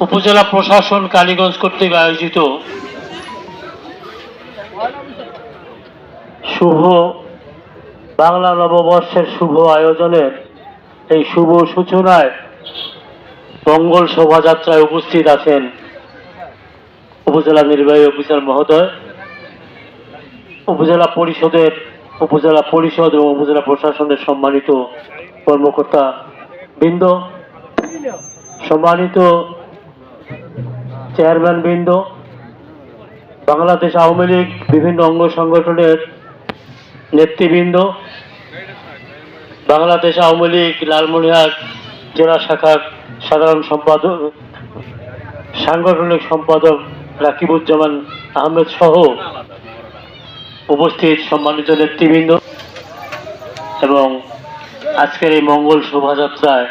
উপজেলা প্রশাসন কালীগঞ্জ কর্তৃক আয়োজিত শুভ বাংলা নববর্ষের শুভ আয়োজনের এই শুভ সূচনায় মঙ্গল শোভাযাত্রায় উপস্থিত আছেন উপজেলা নির্বাহী অফিসার মহোদয়, উপজেলা পরিষদের, উপজেলা পরিষদ এবং উপজেলা প্রশাসনের সম্মানিত কর্মকর্তা বৃন্দ সম্মানিত চেয়ারম্যান বৃন্দ বাংলাদেশ আওয়ামী লীগ বিভিন্ন অঙ্গ সংগঠনের নেতৃবৃন্দ, বাংলাদেশ আওয়ামী লীগ লালমনিরহাট জেলা শাখার সাধারণ সম্পাদক, সাংগঠনিক সম্পাদক রাকিবুজ্জামান আহমেদ সহ উপস্থিত সম্মানিত নেতৃবৃন্দ এবং আজকের এই মঙ্গল শোভাযাত্রায়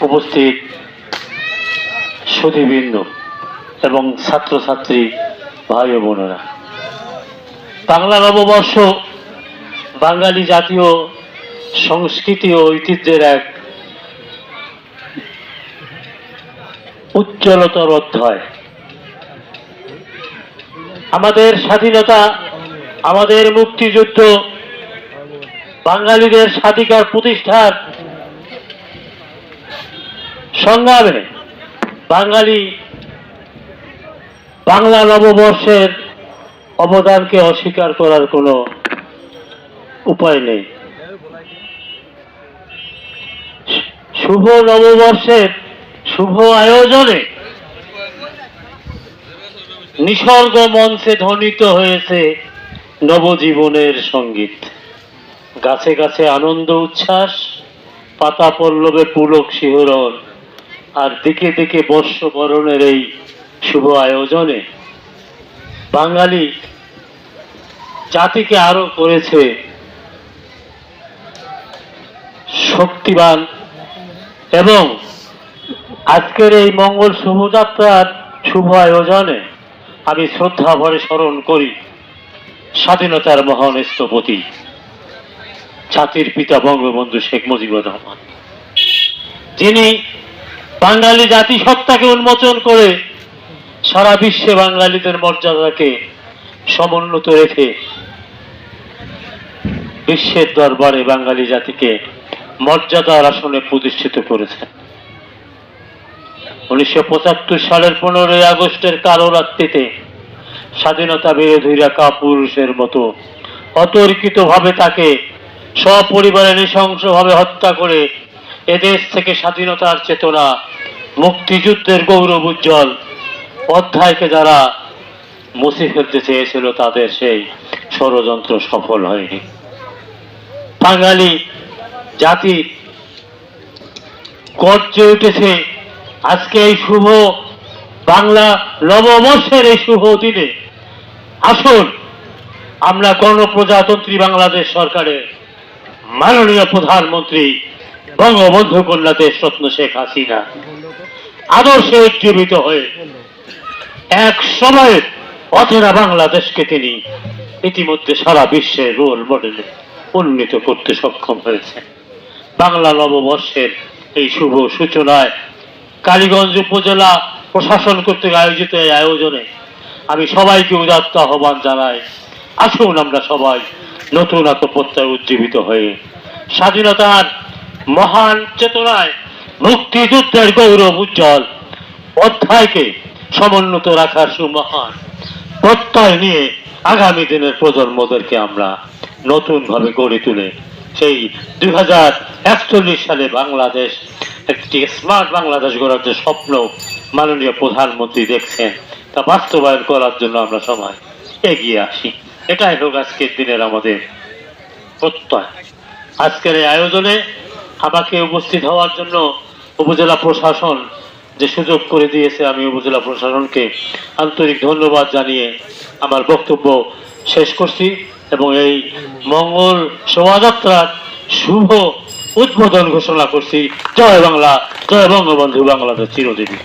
উপস্থিত সুধীবৃন্দ এবং ছাত্রছাত্রী ভাই বোনেরা। বাংলা নববর্ষ বাঙালি জাতীয় সংস্কৃতি ও ঐতিহ্যের এক উজ্জ্বলতর অধ্যায়। আমাদের স্বাধীনতা, আমাদের মুক্তিযুদ্ধ, বাঙালিদের স্বাধিকার প্রতিষ্ঠার সংগ্রামে বাঙালি বাংলা নববর্ষের অবদানকে অস্বীকার করার কোনো উপায় নেই। শুভ নববর্ষের শুভ আয়োজনে নিসর্গ মঞ্চে ধ্বনিত হয়েছে নবজীবনের সংগীত। গাছে গাছে আনন্দ উচ্ছ্বাস, পাতা পল্লবে পুলক শিহরণ। আর দেখে দেখে বর্ষবরণের এই শুভ আয়োজনে বাঙালি জাতিকে আরও করেছে শক্তিবান এবং আজকের এই মঙ্গল শুভযাত্রার শুভ আয়োজনে আমি শ্রদ্ধা ভরে স্মরণ করি স্বাধীনতার মহান স্থপতি, জাতির পিতা বঙ্গবন্ধু শেখ মুজিবুর রহমান। যিনি বাঙালি জাতিসত্তাকে উন্মোচন করে সারা বিশ্বে বাঙালিদের মর্যাদাকে সমুন্নত রেখে বিশ্বের দরবারে বাঙালি জাতিকে মর্যাদার আসনে প্রতিষ্ঠিত করেছেন উনিশশো পঁচাত্তর সালের পনেরোই আগস্টের কালো রাত্রিতে স্বাধীনতা বিরোধীরা কাপুরুষের মতো অতর্কিত ভাবে তাকে সপরিবারে নৃশংসভাবে হত্যা করে এদেশ থেকে স্বাধীনতার চেতনা, মুক্তিযুদ্ধের গৌরব উজ্জ্বল। অধ্যায়কে যারা মুছে ফেলতে চেয়েছিল, তাদের সেই ষড়যন্ত্র সফল হয়নি। বাঙালি জাতি গর্জে উঠেছে, আজকে এই শুভ বাংলা নববর্ষের এই শুভ দিনে। আসুন, আমরা গণপ্রজাতন্ত্রী বাংলাদেশ সরকারের মাননীয় প্রধানমন্ত্রী বঙ্গবন্ধু কন্যা দেশরত্ন শেখ হাসিনা আদর্শে উজ্জীবিত হয়ে এক সময়ে অচেনা বাংলাদেশকে তিনি ইতিমধ্যে সারা বিশ্বে রোল মডেলে উন্নীত করতে সক্ষম হয়েছেন। বাংলা নববর্ষের এই শুভ সূচনায় কালীগঞ্জ উপজেলা প্রশাসন কর্তৃক আয়োজিত এই আয়োজনে আমি সবাইকে উদাত্ত আহ্বান জানাই, আসুন আমরা সবাই নতুন আত্মপ্রত্যয় উজ্জীবিত হয়ে স্বাধীনতার মহান চেতনায় মুক্তিযুদ্ধের গৌরব উজ্জ্বল। অধ্যায়কে সমুন্নত রাখার সুমহান প্রত্যয় নিয়ে আগামী দিনের প্রজন্মদেরকে আমরা নতুন ভাবে গড়ে তুলে সেই দুই হাজার একচল্লিশ সালে বাংলাদেশ, একটি স্মার্ট বাংলাদেশ গড়ার যে স্বপ্ন মাননীয় প্রধানমন্ত্রী দেখছেন, তা বাস্তবায়ন করার জন্য আমরা সবাই এগিয়ে আসি। এটাই হোক আজকের দিনের আমাদের প্রত্যয়। আজকের এই আয়োজনে আমাকে উপস্থিত হওয়ার জন্য উপজেলা প্রশাসন যে সুযোগ করে দিয়েছে, আমি উপজেলা প্রশাসনকে আন্তরিক ধন্যবাদ জানিয়ে আমার বক্তব্য শেষ করছি এবং এই মঙ্গল শোভাযাত্রার শুভ উদ্বোধন ঘোষণা করছি। জয় বাংলা, জয় বঙ্গবন্ধু, বাংলাদেশ চিরজীবী